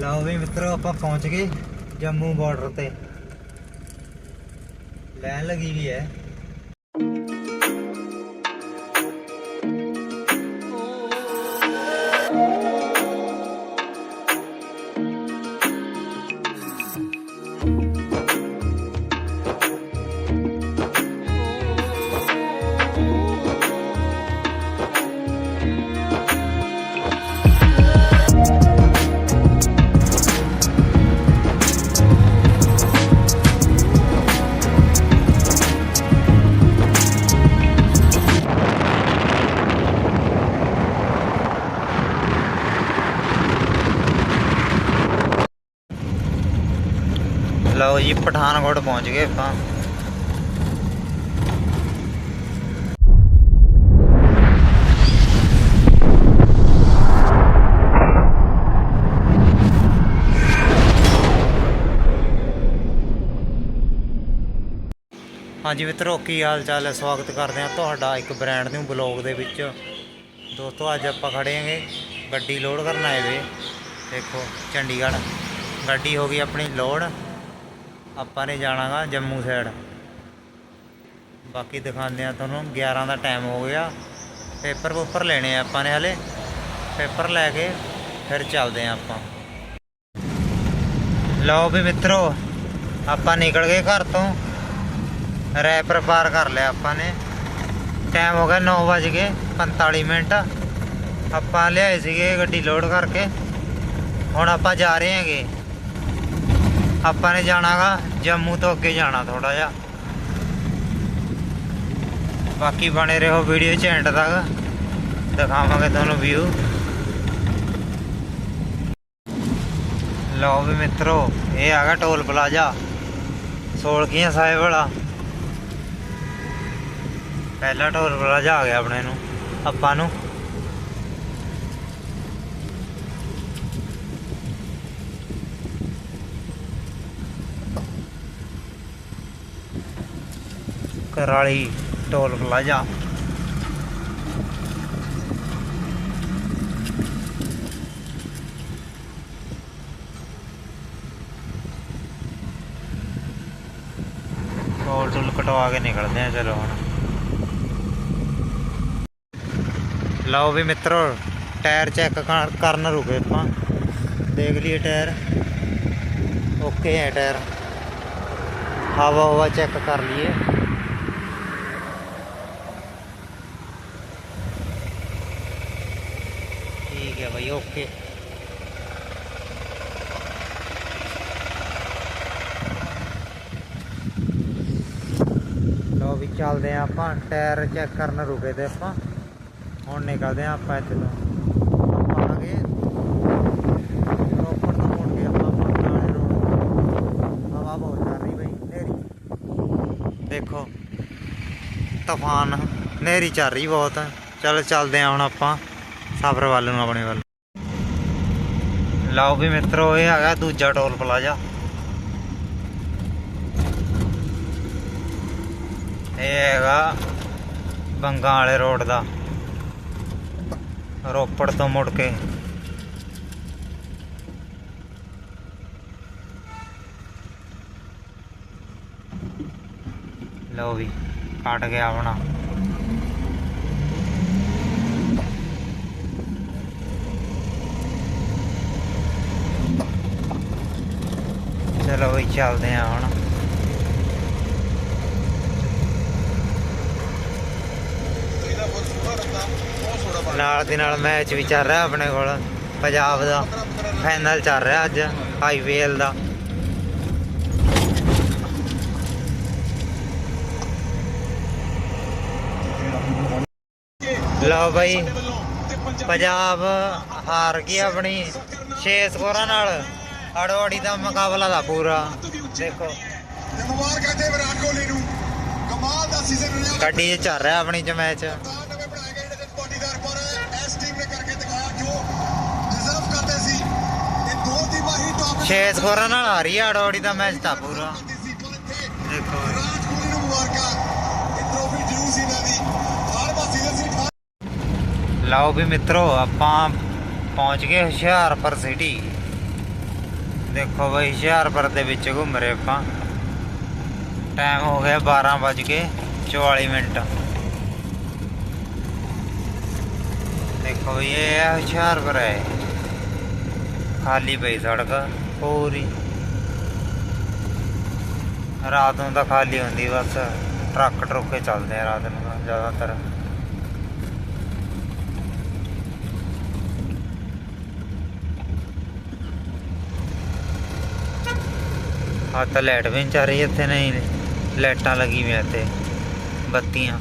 ਲਓ ਵੀ ਮਿੱਤਰੋ ਆਪਾਂ ਪਹੁੰਚ ਗਏ ਜੰਮੂ ਬਾਰਡਰ ਤੇ। ਲੈਣ ਲੱਗੀ ਵੀ ਹੈ। ਲਓ ਜੀ, ਪਠਾਨਕੋਟ ਪਹੁੰਚ ਗਏ ਆਪਾਂ। ਹਾਂਜੀ ਮਿੱਤਰੋ, ਕੀ ਹਾਲ ਚਾਲ ਹੈ? ਸਵਾਗਤ ਕਰਦੇ ਹਾਂ ਤੁਹਾਡਾ ਇੱਕ ਬ੍ਰਾਂਡ ਨਿਊ ਬਲੌਗ ਦੇ ਵਿੱਚ। ਦੋਸਤੋ, ਅੱਜ ਆਪਾਂ ਖੜੇ ਹਾਂਗੇ ਗੱਡੀ ਲੋਡ ਕਰਨ ਆਏ ਵੇ। ਦੇਖੋ, ਚੰਡੀਗੜ੍ਹ। ਗੱਡੀ ਹੋ ਗਈ ਆਪਣੀ ਲੋਡ ਆਪਾਂ ਨੇ ਜਾਣਾਗਾ ਜੰਮੂ ਸਾਈਡ ਬਾਕੀ ਦਿਖਾਉਂਦੇ ਆ ਤੁਹਾਨੂੰ 11 ਦਾ ਟਾਈਮ ਹੋ ਗਿਆ। ਪੇਪਰ ਪੂਪਰ ਲੈਣੇ ਆ ਆਪਾਂ ਨੇ ਹਲੇ। ਪੇਪਰ ਲੈ ਕੇ ਫਿਰ ਚੱਲਦੇ ਆ ਆਪਾਂ। ਲਓ ਵੀ ਮਿੱਤਰੋ, ਆਪਾਂ ਨਿਕਲ ਗਏ ਘਰ ਤੋਂ। ਰੈਪਰ ਪਾਰ ਕਰ ਲਿਆ ਆਪਾਂ ਨੇ। ਟਾਈਮ ਹੋ ਗਿਆ 9:45 ਮਿੰਟ। ਆਪਾਂ ਲਿਆਏ ਸੀਗੇ ਗੱਡੀ ਲੋਡ ਕਰਕੇ। ਹੁਣ ਆਪਾਂ ਜਾ ਰਹੇ ਹਾਂਗੇ। ਆਪਾਂ ਨੇ ਜਾਣਾਗਾ, ਜੰਮੂ ਤੋਂ ਅੱਗੇ ਜਾਣਾ ਥੋੜਾ ਜਿਹਾ। ਬਾਕੀ ਬਣੇ ਰਹੋ ਵੀਡੀਓ ਚ ਐਂਡ ਤੱਕ। ਦਿਖਾਵਾਂਗੇ ਤੁਹਾਨੂੰ ਵਿਊ ਲਓ ਵੀ ਮਿੱਤਰੋ, ਇਹ ਹੈਗਾ ਟੋਲ ਪਲਾਜ਼ਾ। ਸੋਲਕੀਆਂ ਸਾਹਿਬ ਵਾਲਾ। ਪਹਿਲਾ ਟੋਲ ਪਲਾਜ਼ਾ ਆ ਗਿਆ ਆਪਣੇ ਨੂੰ, ਆਪਾਂ ਨੂੰ। Karali toll plaza toll toll ਕਟਵਾ ਕੇ ਨਿਕਲਦੇ ਆ, ਚਲੋ ਹੁਣ। ਲਓ ਵੀ ਮਿੱਤਰੋ, ਟਾਇਰ ਚੈੱਕ ਕਰਨ ਰੁਕੇ ਆਪਾਂ। ਦੇਖ ਲਈਏ ਟਾਇਰ। ਓਕੇ ਹੈ ਟਾਇਰ। ਹਵਾ ਹਵਾ ਚੈੱਕ ਕਰ ਲਈਏ। ਠੀਕ ਹੈ ਭਾਈ ਓਕੇ ਲੋ ਵੀ ਚੱਲਦੇ ਆ ਆਪਾਂ ਟਾਇਰ ਚੈੱਕ ਕਰਨ ਰੁਕੇ ਤੇ ਆਪਾਂ ਹੁਣ ਨਿਕਲਦੇ ਆ ਆਪਾਂ ਇੱਥੇ ਤੋਂ ਆਪਾਂ ਆਗੇ ਰੋਪੜ ਤੋਂ ਮੁੜ ਕੇ ਆਪਾਂ ਪਟਿਆਲੇ ਰੋਡ ਹਵਾ ਬਹੁਤ ਚੱਲ ਰਹੀ ਬਈ ਨੇਰੀ ਦੇਖੋ ਤੂਫਾਨ ਨੇਰੀ ਚੱਲ ਰਹੀ ਬਹੁਤ ਚਲ ਚੱਲਦੇ ਆ ਹੁਣ ਆਪਾਂ ਸਫ਼ਰ ਵੱਲ ਨੂੰ ਆਪਣੇ ਵੱਲ ਲਓ ਵੀ ਮਿੱਤਰੋ, ਇਹ ਹੈਗਾ ਦੂਜਾ ਟੋਲ ਪਲਾਜ਼ਾ। ਇਹ ਹੈਗਾ ਬੰਗਾ ਵਾਲੇ ਰੋਡ ਦਾ, ਰੋਪੜ ਤੋਂ ਮੁੜ ਕੇ। ਲਓ ਵੀ ਕੱਟ ਗਿਆ ਆਪਣਾ। ਚਲੋ ਵੀ ਚੱਲਦੇ ਆ ਹੁਣ। ਨਾਲ ਦੇ ਨਾਲ ਮੈਚ ਵੀ ਚੱਲ ਰਿਹਾ ਆਪਣੇ ਕੋਲ, ਪੰਜਾਬ ਦਾ। ਫਾਈਨਲ ਚੱਲ ਰਿਹਾ ਅੱਜ ਆਈਪੀਐਲ ਦਾ। ਲਓ ਬਾਈ, ਪੰਜਾਬ ਹਾਰ ਗਈ ਆਪਣੀ 6 ਸਕੋਰਾਂ ਨਾਲ। ਅੜੋੜੀ ਦਾ ਮੁਕਾਬਲਾ ਦਾ ਪੂਰਾ। ਦੇਖੋ। ਮੁਬਾਰਕਾਂ ਤੇ ਵਿਰਾਟ ਕੋਹਲੀ ਨੂੰ। ਕਮਾਲ ਦਾ ਸੀਜ਼ਨ ਰਿਹਾ। ਗੱਡੀ ਚੱਲ ਰਿਹਾ ਆਪਣੀ ਚ ਮੈਚ। ਦੋ 6 ਸਕੋਰਾਂ ਨਾਲ ਆ ਰਹੀ ਹੈ ਅੜੋੜੀ ਦਾ ਮੈਚ ਤਾਂ ਪੂਰਾ। ਦੇਖੋ। ਵਿਰਾਟ ਕੋਹਲੀ ਨੂੰ ਮੁਬਾਰਕਾਂ। ਇਹ ਟਰੋਫੀ ਜ਼ਰੂਰ ਸੀ ਇਹਨਾਂ ਦੀ। 18ਵਾਂ ਸੀਜ਼ਨ ਸੀ। ਲਓ ਵੀ ਮਿੱਤਰੋ ਆਪਾਂ ਪਹੁੰਚ ਗਏ ਹੁਸ਼ਿਆਰਪੁਰ ਸਿਟੀ ਦੇਖੋ ਬਈ, ਹੁਸ਼ਿਆਰਪੁਰ ਦੇ ਵਿੱਚ ਘੁੰਮ ਰਹੇ ਆਪਾਂ। ਟਾਈਮ ਹੋ ਗਿਆ 12 ਵੱਜ ਕੇ 44 ਮਿੰਟ। ਦੇਖੋ ਬਈ, ਇਹ ਹੈ ਹੁਸ਼ਿਆਰਪੁਰ ਹੈ। ਖਾਲੀ ਪਈ ਸੜਕ, ਪੂਰੀ। ਰਾਤ ਨੂੰ ਤਾਂ ਖਾਲੀ ਹੁੰਦੀ, ਬਸ ਟਰੱਕ ਟਰੁੱਕੇ ਚੱਲਦੇ ਆ ਰਾਤ ਨੂੰ, ਜ਼ਿਆਦਾਤਰ। ਆ ਤਾਂ ਲਾਈਟ ਵੀ ਨਹੀਂ ਚੱਲ ਰਹੀ ਇੱਥੇ, ਨਹੀਂ ਲਾਈਟਾਂ ਲੱਗੀ ਹੋਈਆਂ ਇੱਥੇ, ਬੱਤੀਆਂ।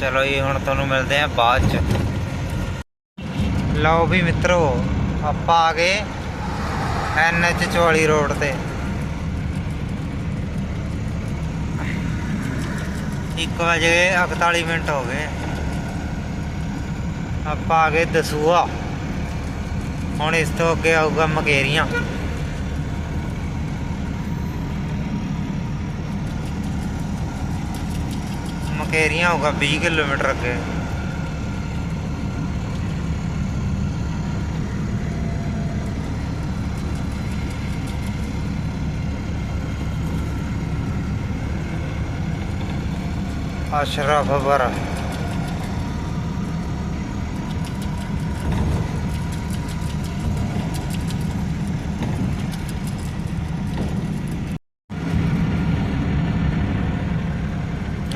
ਚਲੋ ਜੀ, ਹੁਣ ਤੁਹਾਨੂੰ ਮਿਲਦੇ ਆ ਬਾਅਦ ਚ। ਲਓ ਵੀ ਮਿੱਤਰੋ, ਆਪਾਂ ਆ ਗਏ ਐਨਐਚ 44 ਰੋਡ ਤੇ। ਇੱਕ ਵਜੇ 41 ਮਿੰਟ ਹੋ ਗਏ। ਆਪਾਂ ਆ ਗਏ ਦਸੂਆ ਹੁਣ ਇਸ ਤੋਂ ਅੱਗੇ ਆਊਗਾ ਮਕੇਰੀਆਂ। ਮਕੇਰੀਆਂ ਹੋਊਗਾ 20 ਕਿਲੋਮੀਟਰ ਅੱਗੇ। ਅਸ਼ਰਫ ਬਰ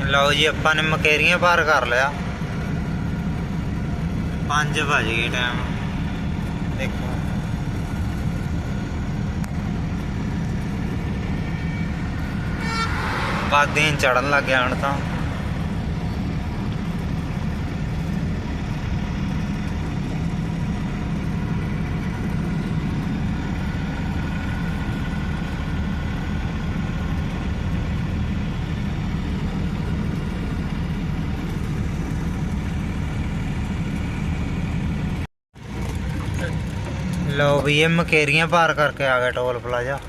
ਲਓ ਜੀ, ਆਪਾਂ ਨੇ ਮਕੇਰੀਆਂ ਪਾਰ ਕਰ ਲਿਆ। 5 ਵਜ ਗਏ ਟਾਈਮ ਦੇਖੋ। ਬਾਦੀਆਂ ਚੜਨ ਲੱਗ ਗਿਆ ਹੁਣ ਤਾਂ ਲਓ ਵੀ ਇਹ ਮਕੇਰੀਆਂ ਪਾਰ ਕਰਕੇ ਆ ਗਿਆ ਟੋਲ ਪਲਾਜ਼ਾ।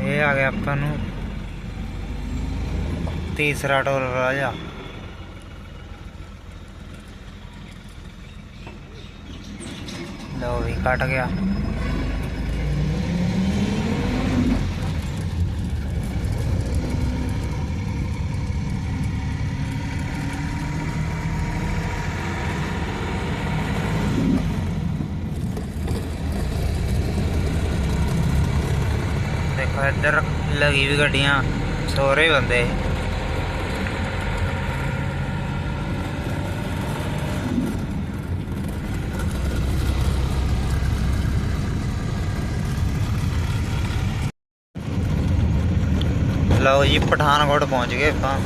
ਇਹ ਆ ਗਿਆ ਆਪਾਂ ਨੂੰ ਤੀਸਰਾ ਟੋਲ ਪਲਾਜ਼ਾ। ਲਓ ਵੀ ਕੱਟ ਗਿਆ। ਦੇਖੋ ਇੱਧਰ ਲੱਗੀ ਵੀ ਗੱਡੀਆਂ ਸੋਰੇ ਬੰਦੇ। ਲਓ ਜੀ ਪਠਾਨਕੋਟ ਪਹੁੰਚ ਗਏ ਆਪਾਂ।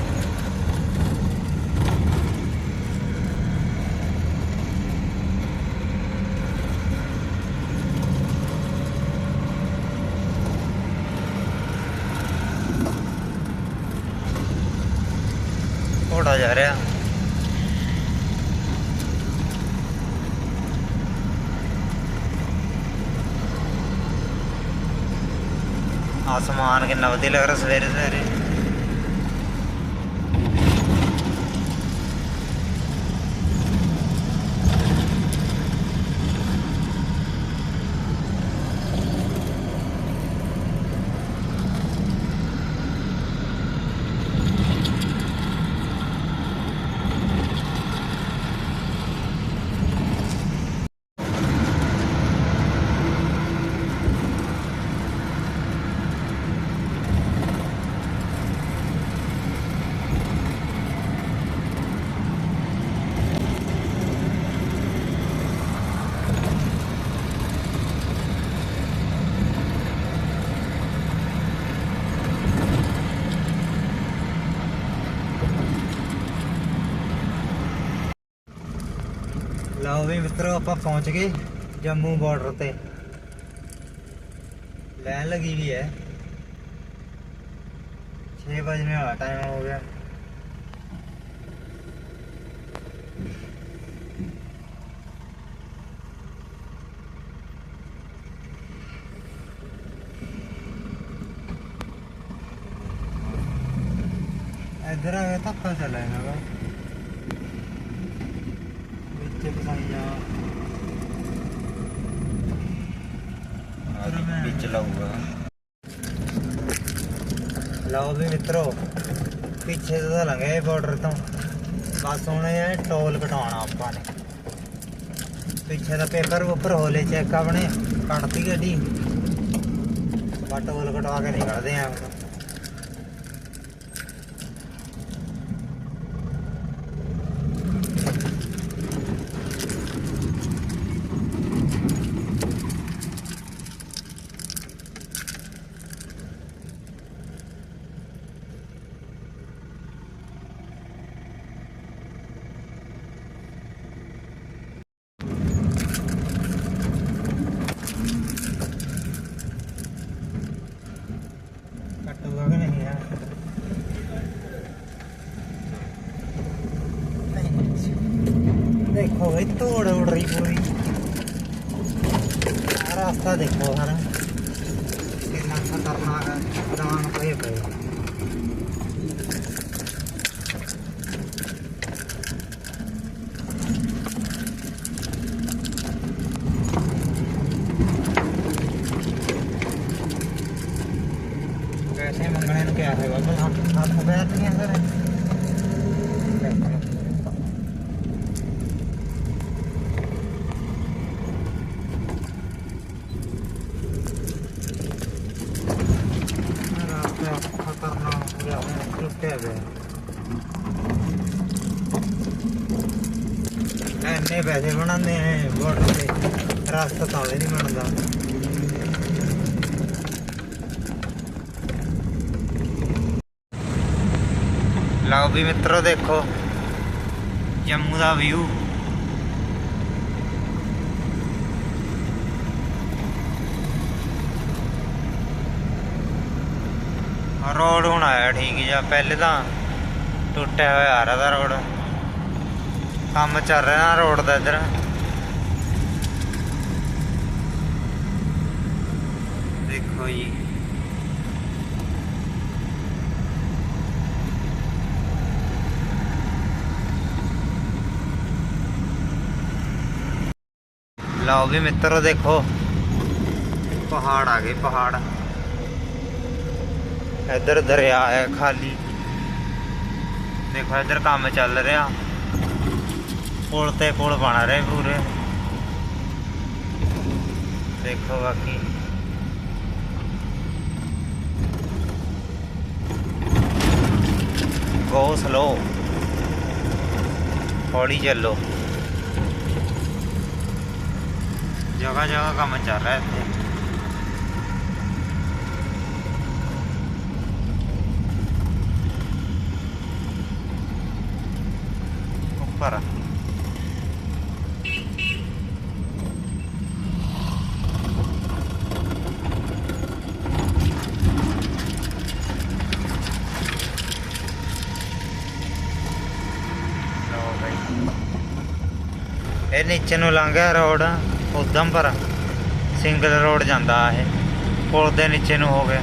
ਘੋੜਾ ਜਾ ਰਿਹਾ ਆਸਮਾਨ ਕਿੰਨਾ ਵਧੀਆ ਲੱਗ ਰਿਹਾ ਸਵੇਰੇ ਸਵੇਰੇ ਵੀ ਮਿੱਤਰੋ आप पहुँच गए जम्मू बॉर्डर पर ਲਾइन लगी हुई है छः बजने वाला टाइम हो गया इधर आया था फ़सल है ना ਲਓ ਵੀ ਮਿੱਤਰੋ, ਪਿੱਛੇ ਤੋਂ ਤਾਂ ਲੰਘੇ ਬਾਰਡਰ ਤੋਂ। ਬਸ ਹੁਣ ਇਹ ਟੋਲ ਕਟਾਉਣਾ ਆਪਾਂ ਨੇ। ਪਿੱਛੇ ਦਾ ਪੇਪਰ ਉੱਪਰ ਹੋਲੇ ਚੈੱਕ ਆਪਣੇ, ਕੱਟਤੀ ਗੱਡੀ। ਬਾ ਟੋਲ ਕਟਵਾ ਕੇ ਨਿਕਲਦੇ ਆਂ ਹੁਣ ਕੱਟੂਗਾ ਕਿ ਨਹੀਂ ਆ ਦੇਖੋ ਬਈ ਤੋੜ ਉੜ ਰਹੀ ਪੂਰੀ। ਆਹ ਰਾਸਤਾ ਦੇਖੋ ਹਰ ਕਿੰਨਾ ਖਤਰਨਾਕ ਹੈ ਰਾਨ ਪਏ ਪਏ ਪੈਸੇ ਮੰਗਣੇ ਨੂੰ ਕਿਹਾ ਹੈ ਬਾਬਾ ਹੱਥ ਹੱਥ ਬੈਠ ਨਹੀਂ ਸਰ ਰਾਸਤਾ ਖਤਰਨਾਕ ਹੋ ਗਿਆ ਟੁੱਟਿਆ ਗਿਆ ਐਨੇ ਪੈਸੇ ਬਣਾਉਂਦੇ ਐ ਬਾਰਡਰ ਤੇ ਰਸਤਾ ਤਾਂ ਵੀ ਨਹੀਂ ਬਣਦਾ ਲਓ ਵੀ ਮਿੱਤਰੋ ਦੇਖੋ, ਜੰਮੂ ਦਾ ਵਿਊ ਰੋਡ ਹੁਣ ਆਇਆ ਠੀਕ ਜਿਹਾ, ਪਹਿਲੇ ਤਾਂ ਟੁੱਟਿਆ ਹੋਇਆ ਆ ਰਿਹਾ ਦਾ ਰੋਡ ਕੰਮ ਚੱਲ ਰਿਹਾ ਨਾ ਰੋਡ ਦਾ ਇੱਧਰ। ਦੇਖੋ ਜੀ ਲਓ ਵੀ ਮਿੱਤਰੋ ਦੇਖੋ ਪਹਾੜ ਆ ਗਏ ਪਹਾੜ ਇੱਧਰ ਦਰਿਆ ਹੈ ਖਾਲੀ ਦੇਖੋ ਇੱਧਰ ਕੰਮ ਚੱਲ ਰਿਹਾ ਪੁਲ ਤੇ ਪੁਲ ਬਣ ਰਹੇ ਪੂਰੇ ਦੇਖੋ ਬਾਕੀ ਗੋ ਸਲੋ ਹੌਲੀ ਚੱਲੋ ਜਗ੍ਹਾ ਜਗ੍ਹਾ ਕੰਮ ਚੱਲ ਰਿਹਾ ਇੱਥੇ। ਉੱਪਰ। ਇਹ ਨੀਚੇ ਨੂੰ ਲੰਘਿਆ ਰੋਡ। ਉਦਮਪੁਰ ਸਿੰਗਲ ਰੋਡ ਜਾਂਦਾ ਇਹ। ਪੁਲ ਦੇ ਨੀਚੇ ਨੂੰ ਹੋ ਗਿਆ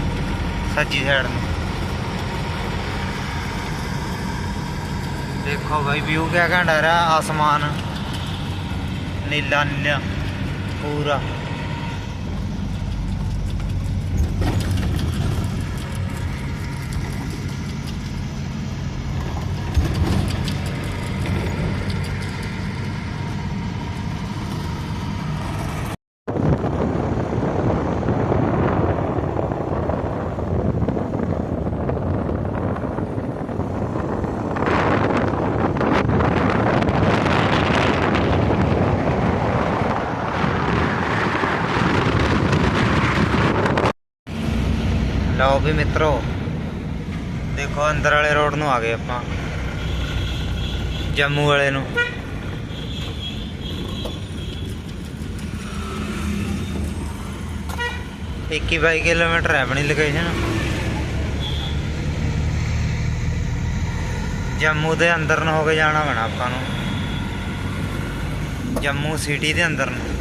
ਸੱਜੀ ਸਾਈਡ ਨੂੰ। ਦੇਖੋ ਭਾਈ ਵਿਊ ਕਿਆ ਘੰਟਾ ਰਿਹਾ? ਆਸਮਾਨ ਨੀਲਾ ਨੀਲਾ ਪੂਰਾ। ਲਓ ਵੀ ਮਿੱਤਰੋ, ਦੇਖੋ ਅੰਦਰ ਵਾਲੇ ਰੋਡ ਨੂੰ ਆ ਗਏ ਆਪਾਂ। ਜੰਮੂ ਵਾਲੇ ਨੂੰ। ਇੱਕੀ ਬਾਈ ਕਿਲੋਮੀਟਰ ਹੈ ਆਪਣੀ ਲੋਕੇਸ਼ਨ ਜੰਮੂ ਦੇ ਅੰਦਰ ਨੂੰ ਹੋ ਕੇ ਜਾਣਾ ਪੈਣਾ ਆਪਾਂ ਨੂੰ। ਜੰਮੂ ਸਿਟੀ ਦੇ ਅੰਦਰ ਨੂੰ।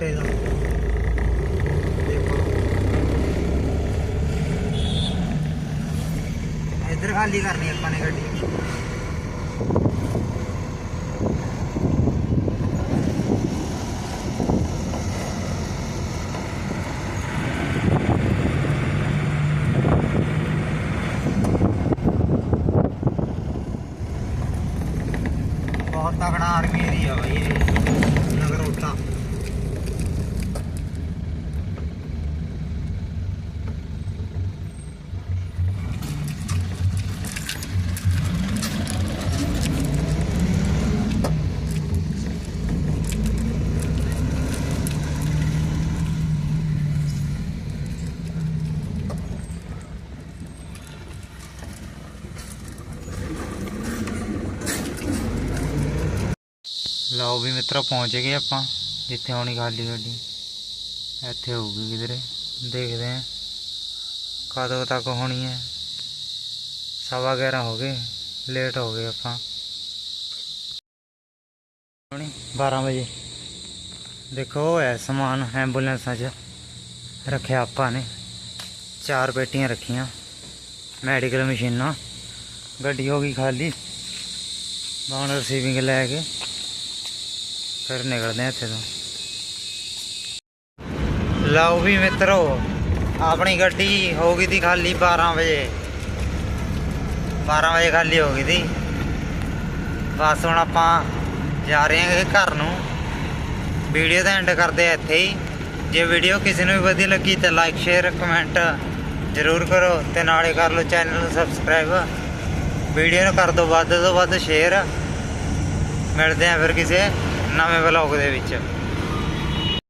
ਜੰਮੂ ਨਗਰੋਟੇ ਦਾ ਦੇਖੋ ਇੱਧਰ ਖਾਲੀ ਕਰਨੀ ਆਪਾਂ ਨੇ ਗੱਡੀ ਬਹੁਤ ਤਕੜਾ ਆਰਮੀ ਏਰੀਆ ਬਾਈ ਇਹ ਨਗਰੋਟਾ ਲਓ ਵੀ ਮਿੱਤਰੋ, ਪਹੁੰਚ ਗਏ ਆਪਾਂ। ਜਿੱਥੇ ਹੋਣੀ ਖਾਲੀ ਗੱਡੀ। ਇੱਥੇ ਹੋਊਗੀ ਕਿਧਰੇ। ਦੇਖਦੇ ਆਂ ਕਦੋਂ ਤੱਕ ਹੋਣੀ ਹੈ। ਸਵਾ 11 ਹੋ ਗਏ। ਲੇਟ ਹੋ ਗਏ ਆਪਾਂ। ਹੋਣੀ 12 ਵਜੇ। ਦੇਖੋ ਉਹ ਹੈ ਸਮਾਨ ਐਂਬੂਲੈਂਸਾਂ 'ਚ ਰੱਖਿਆ ਆਪਾਂ ਨੇ। ਚਾਰ ਪੇਟੀਆਂ ਰੱਖੀਆਂ। ਮੈਡੀਕਲ ਮਸ਼ੀਨਾਂ। ਗੱਡੀ ਹੋ ਗਈ ਖਾਲੀ। ਬਾਹਰ ਰਿਸੀਵਿੰਗ ਲੈ ਕੇ। ਫਿਰ ਨਿਕਲਦੇ ਆ ਇੱਥੇ ਤੋਂ। ਲਓ ਵੀ ਮਿੱਤਰੋ, ਆਪਣੀ ਗੱਡੀ ਹੋ ਗਈ ਦੀ ਖਾਲੀ 12 ਵਜੇ। 12 ਵਜੇ ਖਾਲੀ ਹੋ ਗਈ ਦੀ ਬਸ ਹੁਣ ਆਪਾਂ ਜਾ ਰਹੇ ਹਾਂ ਘਰ ਨੂੰ। ਵੀਡੀਓ ਦਾ ਐਂਡ ਕਰਦੇ ਆ ਇੱਥੇ ਹੀ। ਜੇ ਵੀਡੀਓ ਕਿਸੇ ਨੂੰ ਵੀ ਵਧੀਆ ਲੱਗੀ ਤਾਂ ਲਾਈਕ ਸ਼ੇਅਰ ਕਮੈਂਟ ਜ਼ਰੂਰ ਕਰੋ ਤੇ ਨਾਲੇ ਕਰ ਲਓ ਚੈਨਲ ਨੂੰ ਸਬਸਕ੍ਰਾਈਬ ਵੀਡੀਓ ਨੂੰ ਕਰ ਦਿਓ ਵੱਧ ਤੋਂ ਵੱਧ ਸ਼ੇਅਰ ਮਿਲਦੇ ਆ ਫਿਰ ਕਿਸੇ ਨਵੇਂ ਵਲੌਗ ਦੇ ਵਿੱਚ।